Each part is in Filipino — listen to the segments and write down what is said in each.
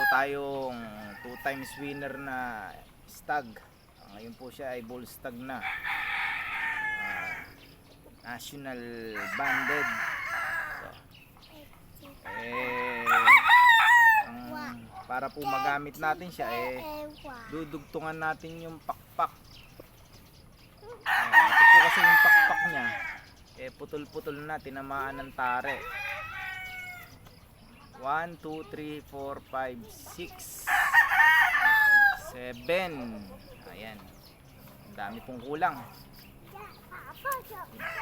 po tayong two times winner na stag. Ah, Ngayon po siya ay bull stag na. Ah, national banded. So, eh, ang, para po magamit natin siya eh dudugtungan natin yung pakpak. Ah, ito po kasi yung pakpak niya eh putol-putol na tinamaan ng tare. 1, 2, 3, 4, 5, 6 7 Ayan. Ang dami pong kulang.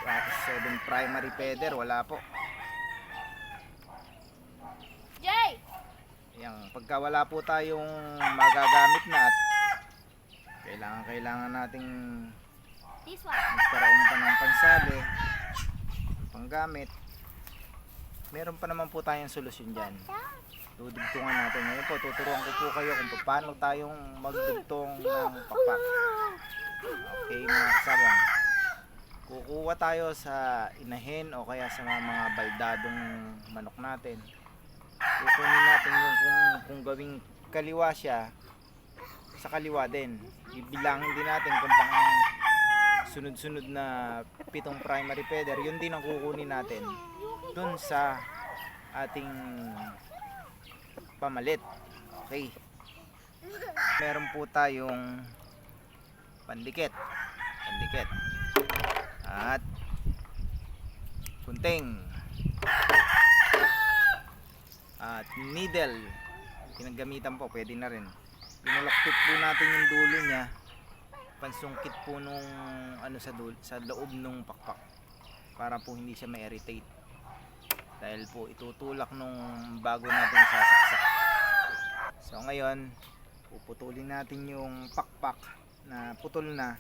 Tapos 7 primary feather Wala po. Jay! Ayan, Pagka wala po tayong magagamit na at Kailangan kailangan nating. Magkaroon pa ng pansali Panggamit Meron pa naman po tayong solusyon dyan dudugtungan natin. Ngayon po, tuturuan ko po kayo kung paano tayong magdugtong ng pakpak. Okay mga kasabang. Kukuha tayo sa inahin o kaya sa mga baldadong manok natin. Kukunin natin yung kung, kung gawing kaliwa siya, sa kaliwa din. Bibilangin din natin kung pang sunod-sunod na pitong primary feather, yun din ang kukunin natin dun sa ating pamalit. Okay. Meron po tayong pandikit. Pandikit. At kunting. At needle. Pinagamitan po, pwede na rin. Pinulaktit po natin yung dulo niya. Pansungkit po nung ano sa dulo, sa loob nung pakpak para po hindi siya ma-irritate dahil po itutulak nung bago natin sasaksak. So ngayon puputulin natin yung pakpak na putol na.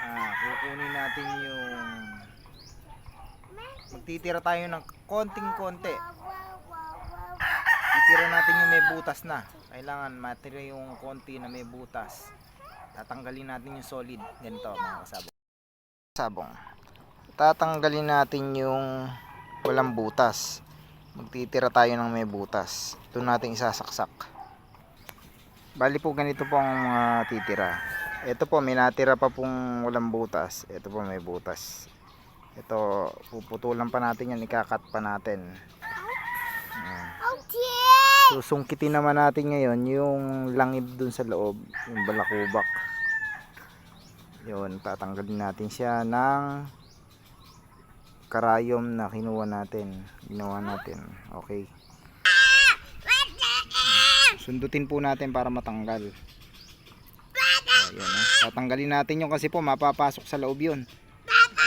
Ah, kukunin natin yung magtitira tayo ng konting konti. Titira natin yung may butas na. Kailangan matira yung konti na may butas. Tatanggalin natin yung solid. Ganito mga kasabong. Sabong tatanggalin natin yung walang butas. Magtitira tayo ng may butas. Ito natin isasaksak. Bali po ganito po ang mga titira. Ito po may natira pa pong walang butas. Ito po may butas. Ito puputulan pa natin yan ikakat pa natin. Ayan. susungkitin naman natin ngayon yung langib dun sa loob yung balakubak. Yun tatanggalin natin siya ng karayom na kinuha natin ginawa natin. Okay. Sundutin po natin para matanggal. Ayan, ah. tatanggalin natin yung kasi po mapapasok sa loob yun.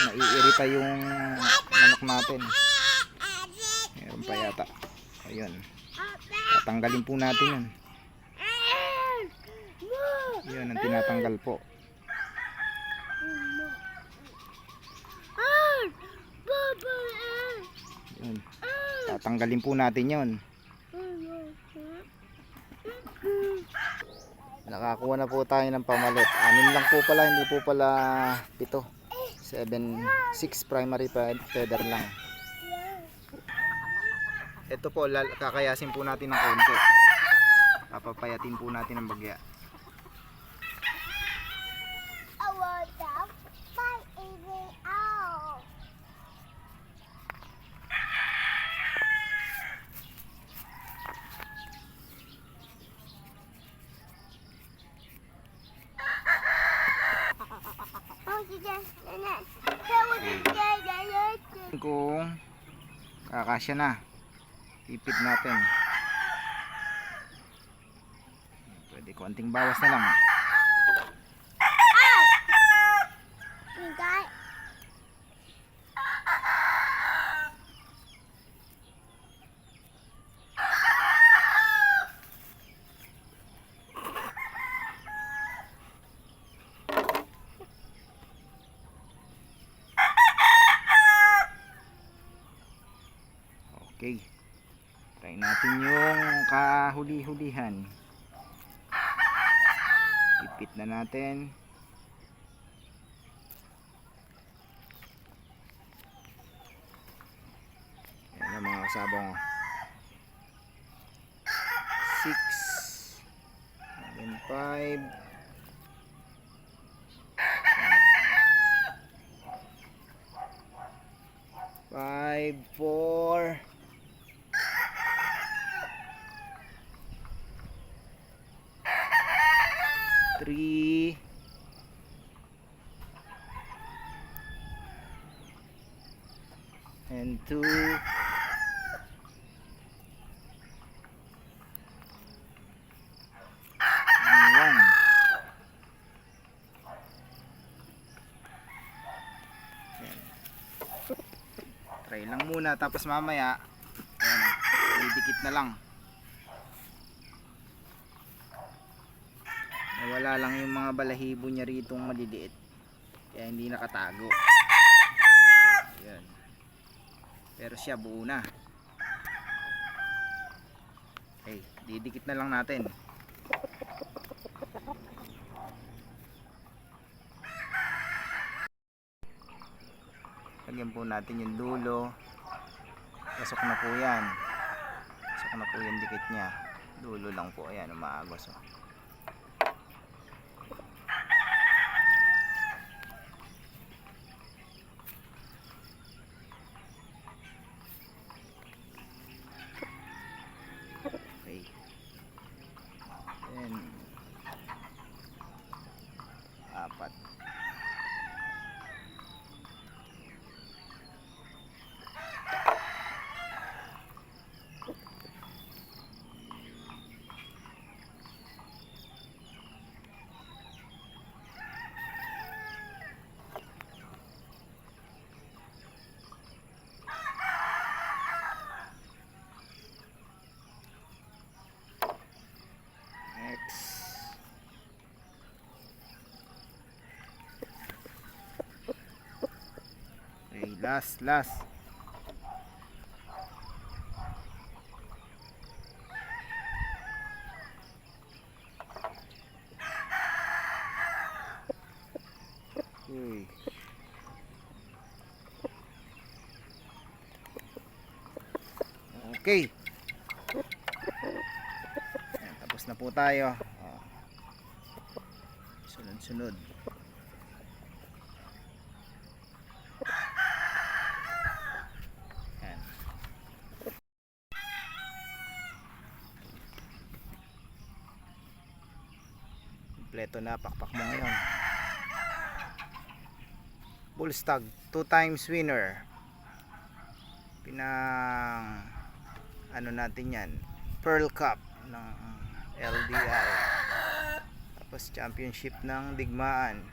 Naiirita yung manok natin. Meron pa yata. Ayun. Tatanggalin po natin yun. Yun ang tinatanggal po yun. Tatanggalin po natin yun. Nakakuha na po tayo ng pamalit. Anim lang po pala hindi po pala pito 7 6 primary fe- feather lang. Ito po kakayasin po natin ng konti. Papapayatin po natin ng bagya kung kakasya na ipit natin. Pwede konting bawas na lang okay. Try natin yung kahuli-hulihan. Ipit na natin. Yan ang mga kasabong five. Five, four. And two. And one. Yan. Try lang muna tapos mamaya ayan didikit na lang. Nawala lang yung mga balahibo niya rito maliliit. Kaya hindi nakatago. Ayan. Pero siya buo na. Okay, didikit na lang natin. Lagyan po natin yung dulo. Pasok na po yan. Pasok na po yung dikit niya. Dulo lang po. Ayan, umaagos. Oh. Okay, last, last. Uy. Okay. Ayan, tapos na po tayo. Oh. Sunod-sunod. Ayan. Kompleto na pakpak mo ngayon. Bullstag, two times winner. Pinang ano natin yan Pearl Cup ng LDI tapos championship ng digmaan